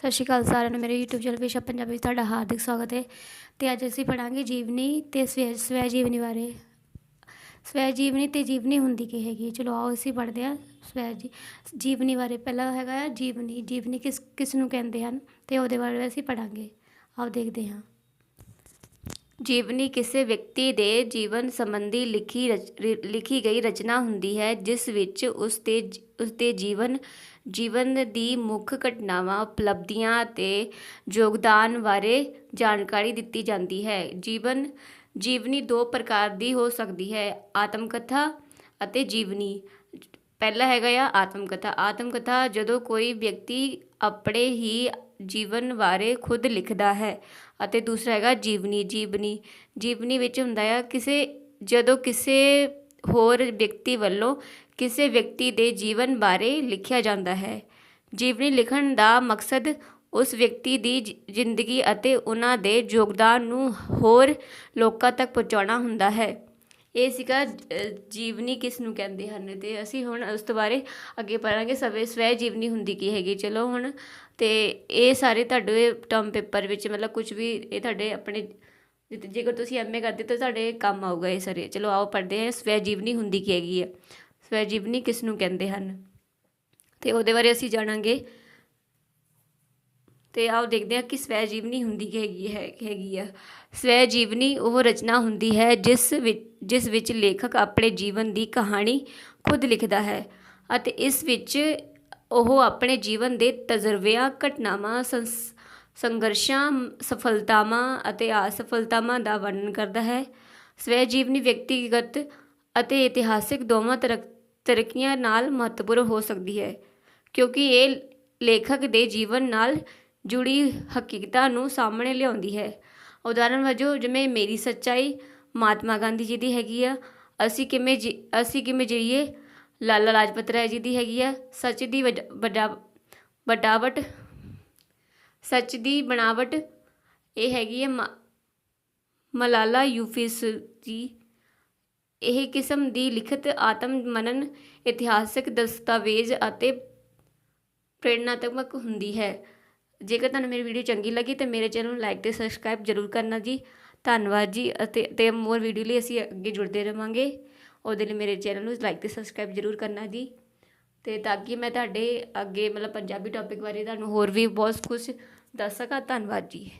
ਸਤਿ ਸ਼੍ਰੀ ਅਕਾਲ ਸਾਰਿਆਂ ਨੂੰ, ਮੇਰੇ YouTube ਚੈਨਲ ਵਿਸ਼ਾ ਪੰਜਾਬੀ ਵਿੱਚ ਤੁਹਾਡਾ ਹਾਰਦਿਕ ਸਵਾਗਤ ਹੈ ਤੇ ਅੱਜ ਅਸੀਂ ਪੜਾਂਗੇ ਜੀਵਨੀ ਤੇ ਸਵੈ ਸਵੈ ਜੀਵਨੀ ਬਾਰੇ। ਸਵੈ ਜੀਵਨੀ ਤੇ ਜੀਵਨੀ ਹੁੰਦੀ ਕੀ ਹੈਗੀ ਹੈ? ਚਲੋ ਆਓ ਅਸੀਂ ਪੜ੍ਹਦੇ ਹਾਂ ਸਵੈ ਜੀ, ਜੀਵਨੀ ਬਾਰੇ। ਪਹਿਲਾ ਹੈਗਾ ਜੀਵਨੀ ਜੀਵਨੀ ਕਿਸ ਕਿਸ ਨੂੰ ਕਹਿੰਦੇ ਹਨ ਤੇ ਉਹਦੇ ਬਾਰੇ ਅਸੀਂ ਪੜਾਂਗੇ ਆਓ ਦੇਖਦੇ ਹਾਂ। ਜੀਵਨੀ ਕਿਸੇ ਵਿਅਕਤੀ ਦੇ ਜੀਵਨ ਸੰਬੰਧੀ ਲਿਖੀ ਰਚ- ਲਿਖੀ ਗਈ ਰਚਨਾ ਹੁੰਦੀ ਹੈ, ਜਿਸ ਵਿੱਚ ਉਸ ਦੇ ਜ- ਉਸ ਦੇ ਜੀਵਨ ਜੀਵਨ ਦੀ ਮੁੱਖ ਘਟਨਾਵਾਂ, ਉਪਲਬਧੀਆਂ ਅਤੇ ਯੋਗਦਾਨ ਬਾਰੇ ਜਾਣਕਾਰੀ ਦਿੱਤੀ ਜਾਂਦੀ ਹੈ। ਜੀਵਨ, ਜੀਵਨੀ ਦੋ ਪ੍ਰਕਾਰ ਦੀ ਹੋ ਸਕਦੀ ਹੈ ਆਤਮ ਕਥਾ ਅਤੇ ਜੀਵਨੀ। ਪਹਿਲਾ ਹੈਗਾ ਆ ਆਤਮ ਕਥਾ ਆਤਮ ਕਥਾ ਜਦੋਂ ਕੋਈ ਵਿਅਕਤੀ ਆਪਣੇ ਹੀ ਜੀਵਨ ਬਾਰੇ ਖੁਦ ਲਿਖਦਾ ਹੈ ਅਤੇ ਦੂਸਰਾ ਹੈਗਾ ਜੀਵਨੀ ਜੀਵਨੀ। ਜੀਵਨੀ ਵਿੱਚ ਹੁੰਦਾ ਆ, ਕਿਸੇ, ਜਦੋਂ ਕਿਸੇ ਹੋਰ ਵਿਅਕਤੀ ਵੱਲੋਂ ਕਿਸੇ ਵਿਅਕਤੀ ਦੇ ਜੀਵਨ ਬਾਰੇ ਲਿਖਿਆ ਜਾਂਦਾ ਹੈ। ਜੀਵਨੀ ਲਿਖਣ ਦਾ ਮਕਸਦ ਉਸ ਵਿਅਕਤੀ ਦੀ ਜ- ਜ਼ਿੰਦਗੀ ਅਤੇ ਉਹਨਾਂ ਦੇ ਯੋਗਦਾਨ ਨੂੰ ਹੋਰ ਲੋਕਾਂ ਤੱਕ ਪਹੁੰਚਾਉਣਾ ਹੁੰਦਾ ਹੈ। ਇਹ ਸੀਗਾ ਜੀਵਨੀ ਕਿਸ ਨੂੰ ਕਹਿੰਦੇ ਹਨ ਤੇ ਅਸੀਂ ਹੁਣ ਉਸ ਤੋਂ ਬਾਰੇ ਅੱਗੇ ਪੜਾਂਗੇ। ਸਵੇ ਸਵੈ ਜੀਵਨੀ ਹੁੰਦੀ ਕੀ ਹੈਗੀ? ਚਲੋ ਹੁਣ, ਤੇ ਇਹ ਸਾਰੇ ਤੁਹਾਡੇ ਟਰਮ ਪੇਪਰ ਵਿੱਚ ਮਤਲਬ ਕੁਝ ਵੀ ਇਹ ਤੁਹਾਡੇ ਆਪਣੇ ਜੇ- ਜੇਕਰ ਤੁਸੀਂ ਐਮਏ ਕਰਦੇ ਤਾਂ ਤੁਹਾਡੇ ਕੰਮ ਆਊਗਾ ਇਹ ਸਾਰੇ। ਚਲੋ ਆਓ ਪੜ੍ਹਦੇ ਹਾਂ ਸਵੈ ਜੀਵਨੀ ਹੁੰਦੀ ਕੀ ਹੈਗੀ ਹੈ ਸਵੈ ਜੀਵਨੀ ਕਿਸ ਨੂੰ ਕਹਿੰਦੇ ਹਨ? ਤੇ ਉਹਦੇ ਬਾਰੇ ਅਸੀਂ ਜਾਣਾਂਗੇ। ਤੇ ਆਓ ਦੇਖਦੇ ਹਾਂ ਕਿ ਸਵੈ ਜੀਵਨੀ ਹੁੰਦੀ ਹੈਗੀ ਹੈ, ਹੈਗੀ ਆ। ਸਵੈ ਜੀਵਨੀ ਉਹ ਰਚਨਾ ਹੁੰਦੀ ਹੈ ਜਿਸ ਵਿੱਚ ਜਿਸ ਵਿੱਚ ਲੇਖਕ ਆਪਣੇ ਜੀਵਨ ਦੀ ਕਹਾਣੀ ਖੁਦ ਲਿਖਦਾ ਹੈ ਅਤੇ ਇਸ ਵਿੱਚ ਉਹ ਆਪਣੇ ਜੀਵਨ ਦੇ ਤਜਰਬਿਆਂ, ਘਟਨਾਵਾਂ, ਸੰਸ- ਸੰਘਰਸ਼ਾਂ, ਸਫਲਤਾਵਾਂ ਅਤੇ ਅਸਫਲਤਾਵਾਂ ਦਾ ਵਰਣਨ ਕਰਦਾ ਹੈ। ਸਵੈ ਜੀਵਨੀ ਵਿਅਕਤੀਗਤ ਅਤੇ ਇਤਿਹਾਸਿਕ ਦੋਵਾਂ ਤਰਕ, ਤਰੱਕੀਆਂ ਨਾਲ ਮਹੱਤਵਪੂਰਨ ਹੋ ਸਕਦੀ ਹੈ ਕਿਉਂਕਿ ਇਹ ਲੇਖਕ ਦੇ ਜੀਵਨ ਨਾਲ ਜੁੜੀ ਹਕੀਕਤਾਂ ਨੂੰ ਸਾਹਮਣੇ ਲਿਆਉਂਦੀ ਹੈ। ਉਦਾਹਰਨ ਵਜੋਂ, ਜਿਵੇਂ ਮੇਰੀ ਸੱਚਾਈ ਮਹਾਤਮਾ ਗਾਂਧੀ ਜੀ ਦੀ ਹੈਗੀ ਆ, ਅਸੀਂ ਕਿਵੇਂ ਜੀ, ਅਸੀਂ ਕਿਵੇਂ ਜੀਏ ਲਾਲਾ ਲਾਜਪਤ ਰਾਏ ਜੀ ਦੀ ਹੈਗੀ ਆ, ਸੱਚ ਦੀ ਵਡ- ਵਡਾ, ਵਡਾਵਟ, ਸੱਚ ਦੀ ਬਣਾਵਟ, ਇਹ ਹੈਗੀ ਹੈ ਮ- ਮਲਾਲਾ ਯੂਫਿਸ ਜੀ। ਇਹ ਕਿਸਮ ਦੀ ਲਿਖਤ ਆਤਮ ਮਨਨ, ਇਤਿਹਾਸਕ ਦਸਤਾਵੇਜ਼ ਅਤੇ ਪ੍ਰੇਰਨਾਤਮਕ ਹੁੰਦੀ ਹੈ। ਜੇਕਰ ਤੁਹਾਨੂੰ ਮੇਰੀ ਵੀਡੀਓ ਚੰਗੀ ਲੱਗੀ ਤਾਂ ਮੇਰੇ ਚੈਨਲ ਨੂੰ ਲਾਈਕ ਤੇ ਸਬਸਕ੍ਰਾਈਬ ਜ਼ਰੂਰ ਕਰਨਾ ਜੀ। ਧੰਨਵਾਦ ਜੀ ਅਤੇ ਤੇ ਮੋਰ ਵੀਡੀਓ ਲਈ ਅਸੀਂ ਅੱਗੇ ਜੁੜਦੇ ਰਵਾਂਗੇ। ਉਹਦੇ ਲਈ ਮੇਰੇ ਚੈਨਲ ਨੂੰ ਲਾਈਕ ਤੇ ਸਬਸਕ੍ਰਾਈਬ ਜ਼ਰੂਰ ਕਰਨਾ ਜੀ। ਤੇ ਤਾਂ ਕਿ ਮੈਂ ਤੁਹਾਡੇ ਅੱਗੇ ਮਤਲਬ ਪੰਜਾਬੀ ਟੌਪਿਕ ਬਾਰੇ ਤੁਹਾਨੂੰ ਹੋਰ ਵੀ ਬਹੁਤ ਕੁਝ ਦੱਸ ਸਕਾਂ। ਧੰਨਵਾਦ ਜੀ।